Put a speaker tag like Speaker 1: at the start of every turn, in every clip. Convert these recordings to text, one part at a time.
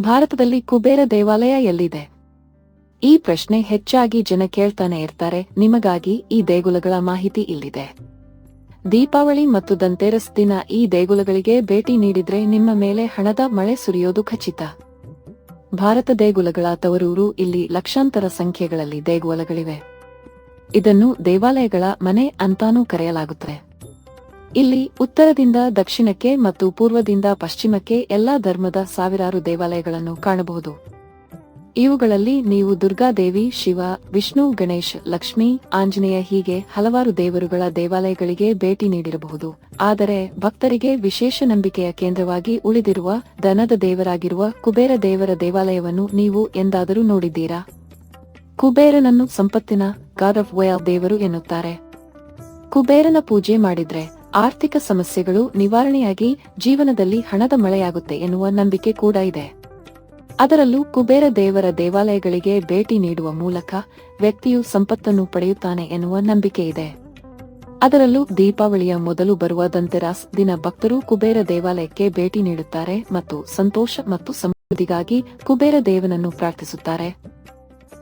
Speaker 1: ಭಾರತದಲ್ಲಿ ಕುಬೇರ ದೇವಾಲಯ ಎಲ್ಲಿದೆ? ಈ ಪ್ರಶ್ನೆ ಹೆಚ್ಚಾಗಿ ಜನ ಕೇಳ್ತಾನೆ ಇರ್ತಾರೆ, ನಿಮಗಾಗಿ ಈ ದೇಗುಲಗಳ ಮಾಹಿತಿ ಇಲ್ಲಿದೆ. ದೀಪಾವಳಿ ಮತ್ತು ದಂತೇರಸ್ ದಿನ ಈ ದೇಗುಲಗಳಿಗೆ ಭೇಟಿ ನೀಡಿದ್ರೆ ನಿಮ್ಮ ಮೇಲೆ ಹಣದ ಮಳೆ ಸುರಿಯೋದು ಖಚಿತ. ಭಾರತ ದೇಗುಲಗಳ ತವರೂರು ಇಲ್ಲಿ ಲಕ್ಷಾಂತರ ಸಂಖ್ಯೆಗಳಲ್ಲಿ ದೇಗುಲಗಳಿವೆ. ಇದನ್ನು ದೇವಾಲಯಗಳ ಮನೆ ಅಂತಾನೂ ಕರೆಯಲಾಗುತ್ತದೆ. ಇಲ್ಲಿ ಉತ್ತರದಿಂದ ದಕ್ಷಿಣಕ್ಕೆ ಮತ್ತು ಪೂರ್ವದಿಂದ ಪಶ್ಚಿಮಕ್ಕೆ ಎಲ್ಲಾ ಧರ್ಮದ ಸಾವಿರಾರು ದೇವಾಲಯಗಳನ್ನು ಕಾಣಬಹುದು. ಇವುಗಳಲ್ಲಿ ನೀವು ದುರ್ಗಾದೇವಿ ಶಿವ, ವಿಷ್ಣು, ಗಣೇಶ್, ಲಕ್ಷ್ಮಿ, ಆಂಜನೇಯ ಹೀಗೆ ಹಲವಾರು ದೇವರುಗಳ ದೇವಾಲಯಗಳಿಗೆ ಭೇಟಿ ನೀಡಿರಬಹುದು. ಆದರೆ ಭಕ್ತರಿಗೆ ವಿಶೇಷ ನಂಬಿಕೆಯ ಕೇಂದ್ರವಾಗಿ ಉಳಿದಿರುವ ದನದ ದೇವರಾಗಿರುವ ಕುಬೇರ ದೇವರ ದೇವಾಲಯವನ್ನು ನೀವು ಎಂದಾದರೂ ನೋಡಿದ್ದೀರಾ? ಕುಬೇರನನ್ನು ಸಂಪತ್ತಿನ ಗಾಡ್ ಆಫ್ ವಯ ದೇವರು ಎನ್ನುತ್ತಾರೆ. ಕುಬೇರನ ಪೂಜೆ ಮಾಡಿದ್ರೆ ಆರ್ಥಿಕ ಸಮಸ್ಯೆಗಳು ನಿವಾರಣೆಯಾಗಿ ಜೀವನದಲ್ಲಿ ಹಣದ ಮಳೆಯಾಗುತ್ತೆ ಎನ್ನುವ ನಂಬಿಕೆ ಕೂಡ ಇದೆ. ಅದರಲ್ಲೂ ಕುಬೇರ ದೇವರ ದೇವಾಲಯಗಳಿಗೆ ಭೇಟಿ ನೀಡುವ ಮೂಲಕ ವ್ಯಕ್ತಿಯು ಸಂಪತ್ತನ್ನು ಪಡೆಯುತ್ತಾನೆ ಎನ್ನುವ ನಂಬಿಕೆ ಇದೆ. ಅದರಲ್ಲೂ ದೀಪಾವಳಿಯ ಮೊದಲು ಬರುವ ದಂತೆರಾಸ್ ದಿನ ಭಕ್ತರು ಕುಬೇರ ದೇವಾಲಯಕ್ಕೆ ಭೇಟಿ ನೀಡುತ್ತಾರೆ ಮತ್ತು ಸಂತೋಷ ಮತ್ತು ಸಮೃದ್ಧಿಗಾಗಿ ಕುಬೇರ ದೇವನನ್ನು ಪ್ರಾರ್ಥಿಸುತ್ತಾರೆ.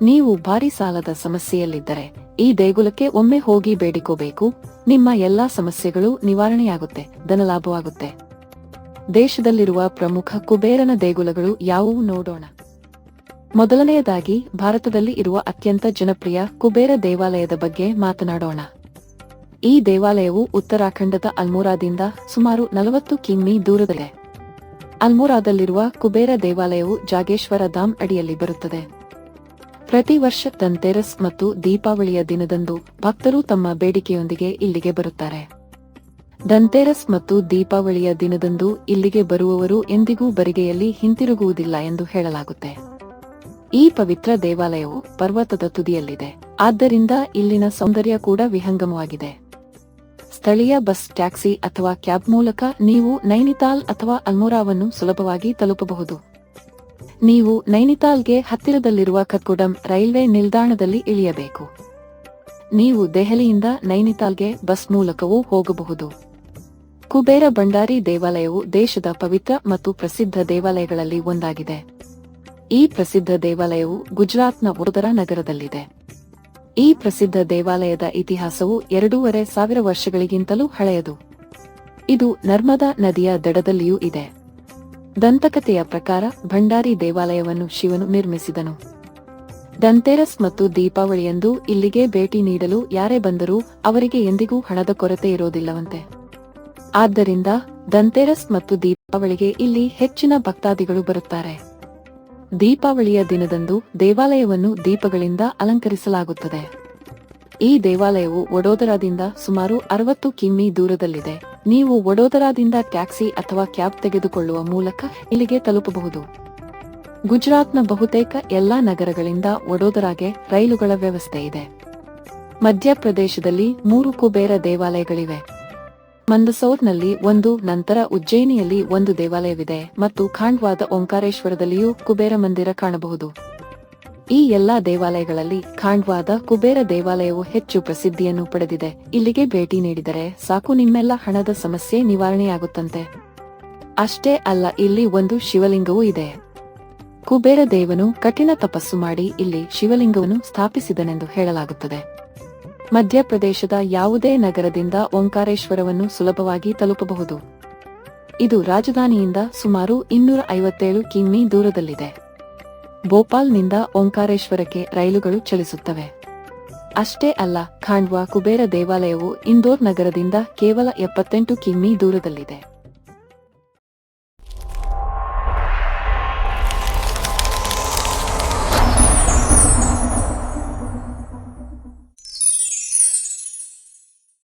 Speaker 1: ನೀವು ಭಾರಿ ಸಾಲದ ಸಮಸ್ಯೆಯಲ್ಲಿದ್ದರೆ ಈ ದೇಗುಲಕ್ಕೆ ಒಮ್ಮೆ ಹೋಗಿ ಬೇಡಿಕೋಬೇಕು. ನಿಮ್ಮ ಎಲ್ಲಾ ಸಮಸ್ಯೆಗಳು ನಿವಾರಣೆಯಾಗುತ್ತೆ, ಧನಲಾಭವಾಗುತ್ತೆ. ದೇಶದಲ್ಲಿರುವ ಪ್ರಮುಖ ಕುಬೇರನ ದೇಗುಲಗಳು ಯಾವುವು ನೋಡೋಣ. ಮೊದಲನೆಯದಾಗಿ ಭಾರತದಲ್ಲಿ ಇರುವ ಅತ್ಯಂತ ಜನಪ್ರಿಯ ಕುಬೇರ ದೇವಾಲಯದ ಬಗ್ಗೆ ಮಾತನಾಡೋಣ. ಈ ದೇವಾಲಯವು ಉತ್ತರಾಖಂಡದ ಅಲ್ಮೋರಾದಿಂದ ಸುಮಾರು ನಲವತ್ತು ಕಿಮಿ ದೂರದಲ್ಲಿದೆ. ಅಲ್ಮೋರಾದಲ್ಲಿರುವ ಕುಬೇರ ದೇವಾಲಯವು ಜಾಗೇಶ್ವರ ಧಾಮ್ ಅಡಿಯಲ್ಲಿ ಬರುತ್ತದೆ. ಪ್ರತಿ ವರ್ಷ ಧನ್ತೆರಸ್ ಮತ್ತು ದೀಪಾವಳಿಯ ದಿನದಂದು ಭಕ್ತರು ತಮ್ಮ ಬೇಡಿಕೆಯೊಂದಿಗೆ ಇಲ್ಲಿಗೆ ಬರುತ್ತಾರೆ. ಧನ್ತೆರಸ್ ಮತ್ತು ದೀಪಾವಳಿಯ ದಿನದಂದು ಇಲ್ಲಿಗೆ ಬರುವವರು ಎಂದಿಗೂ ಬರಿಗೆಯಲ್ಲಿ ಹಿಂತಿರುಗುವುದಿಲ್ಲ ಎಂದು ಹೇಳಲಾಗುತ್ತೆ. ಈ ಪವಿತ್ರ ದೇವಾಲಯವು ಪರ್ವತದ ತುದಿಯಲ್ಲಿದೆ. ಆದ್ದರಿಂದ ಇಲ್ಲಿನ ಸೌಂದರ್ಯ ಕೂಡ ವಿಹಂಗಮವಾಗಿದೆ. ಸ್ಥಳೀಯ ಬಸ್, ಟ್ಯಾಕ್ಸಿ ಅಥವಾ ಕ್ಯಾಬ್ ಮೂಲಕ ನೀವು ನೈನಿತಾಲ್ ಅಥವಾ ಅಲ್ಮೋರಾವನ್ನು ಸುಲಭವಾಗಿ ತಲುಪಬಹುದು. ನೀವು ನೈನಿತಾಲ್ಗೆ ಹತ್ತಿರದಲ್ಲಿರುವ ಕತ್ಗುಡಂ ರೈಲ್ವೆ ನಿಲ್ದಾಣದಲ್ಲಿ ಇಳಿಯಬೇಕು. ನೀವು ದೆಹಲಿಯಿಂದ ನೈನಿತಾಲ್ಗೆ ಬಸ್ ಮೂಲಕವೂ ಹೋಗಬಹುದು. ಕುಬೇರ ಭಂಡಾರಿ ದೇವಾಲಯವು ದೇಶದ ಪವಿತ್ರ ಮತ್ತು ಪ್ರಸಿದ್ಧ ದೇವಾಲಯಗಳಲ್ಲಿ ಒಂದಾಗಿದೆ. ಈ ಪ್ರಸಿದ್ಧ ದೇವಾಲಯವು ಗುಜರಾತ್ನ ವಡೋದರಾ ನಗರದಲ್ಲಿದೆ. ಈ ಪ್ರಸಿದ್ಧ ದೇವಾಲಯದ ಇತಿಹಾಸವು ಎರಡೂವರೆ ಸಾವಿರ ವರ್ಷಗಳಿಗಿಂತಲೂ ಹಳೆಯದು. ಇದು ನರ್ಮದಾ ನದಿಯ ದಡದಲ್ಲಿಯೂ ಇದೆ. ದಂತಕಥೆಯ ಪ್ರಕಾರ ಭಂಡಾರಿ ದೇವಾಲಯವನ್ನು ಶಿವನು ನಿರ್ಮಿಸಿದನು. ದಂತೆರಸ್ ಮತ್ತು ದೀಪಾವಳಿಯಂದು ಇಲ್ಲಿಗೆ ಭೇಟಿ ನೀಡಲು ಯಾರೇ ಬಂದರೂ ಅವರಿಗೆ ಎಂದಿಗೂ ಹಣದ ಕೊರತೆ ಇರೋದಿಲ್ಲವಂತೆ. ಆದ್ದರಿಂದ ದಂತೆರಸ್ ಮತ್ತು ದೀಪಾವಳಿಗೆ ಇಲ್ಲಿ ಹೆಚ್ಚಿನ ಭಕ್ತಾದಿಗಳು ಬರುತ್ತಾರೆ. ದೀಪಾವಳಿಯ ದಿನದಂದು ದೇವಾಲಯವನ್ನು ದೀಪಗಳಿಂದ ಅಲಂಕರಿಸಲಾಗುತ್ತದೆ. ಈ ದೇವಾಲಯವು ವಡೋದರಾದಿಂದ ಸುಮಾರು ಅರವತ್ತು ಕಿಮಿ ದೂರದಲ್ಲಿದೆ. ನೀವು ವಡೋದರಾದಿಂದ ಟ್ಯಾಕ್ಸಿ ಅಥವಾ ಕ್ಯಾಬ್ ತೆಗೆದುಕೊಳ್ಳುವ ಮೂಲಕ ಇಲ್ಲಿಗೆ ತಲುಪಬಹುದು. ಗುಜರಾತ್ನ ಬಹುತೇಕ ಎಲ್ಲಾ ನಗರಗಳಿಂದ ವಡೋದರಾಗೆ ರೈಲುಗಳ ವ್ಯವಸ್ಥೆ ಇದೆ. ಮಧ್ಯಪ್ರದೇಶದಲ್ಲಿ ಮೂರು ಕುಬೇರ ದೇವಾಲಯಗಳಿವೆ. ಮಂದಸೌರ್ನಲ್ಲಿ ಒಂದು, ನಂತರ ಉಜ್ಜಯಿನಿಯಲ್ಲಿ ಒಂದು ದೇವಾಲಯವಿದೆ ಮತ್ತು ಖಾಂಡ್ವಾದ ಓಂಕಾರೇಶ್ವರದಲ್ಲಿಯೂ ಕುಬೇರ ಮಂದಿರ ಕಾಣಬಹುದು. ಈ ಎಲ್ಲಾ ದೇವಾಲಯಗಳಲ್ಲಿ ಖಾಂಡ್ವಾದ ಕುಬೇರ ದೇವಾಲಯವು ಹೆಚ್ಚು ಪ್ರಸಿದ್ಧಿಯನ್ನು ಪಡೆದಿದೆ. ಇಲ್ಲಿಗೆ ಭೇಟಿ ನೀಡಿದರೆ ಸಾಕು, ನಿಮ್ಮೆಲ್ಲ ಹಣದ ಸಮಸ್ಯೆ ನಿವಾರಣೆಯಾಗುತ್ತಂತೆ. ಅಷ್ಟೇ ಅಲ್ಲ, ಇಲ್ಲಿ ಒಂದು ಶಿವಲಿಂಗವೂ ಇದೆ. ಕುಬೇರ ದೇವನು ಕಠಿಣ ತಪಸ್ಸು ಮಾಡಿ ಇಲ್ಲಿ ಶಿವಲಿಂಗವನ್ನು ಸ್ಥಾಪಿಸಿದನೆಂದು ಹೇಳಲಾಗುತ್ತದೆ. ಮಧ್ಯಪ್ರದೇಶದ ಯಾವುದೇ ನಗರದಿಂದ ಓಂಕಾರೇಶ್ವರವನ್ನು ಸುಲಭವಾಗಿ ತಲುಪಬಹುದು. ಇದು ರಾಜಧಾನಿಯಿಂದ ಸುಮಾರು ಇನ್ನೂರ ಐವತ್ತೇಳು ಕಿಮಿ ದೂರದಲ್ಲಿದೆ. ಭೋಪಾಲ್ನಿಂದ ಓಂಕಾರೇಶ್ವರಕ್ಕೆ ರೈಲುಗಳು ಚಲಿಸುತ್ತವೆ. ಅಷ್ಟೇ ಅಲ್ಲ, ಖಾಂಡ್ವಾ ಕುಬೇರ ದೇವಾಲಯವು ಇಂದೋರ್ ನಗರದಿಂದ ಕೇವಲ ಎಪ್ಪತ್ತೆಂಟು ಕಿಮ್ಮಿ ದೂರದಲ್ಲಿದೆ.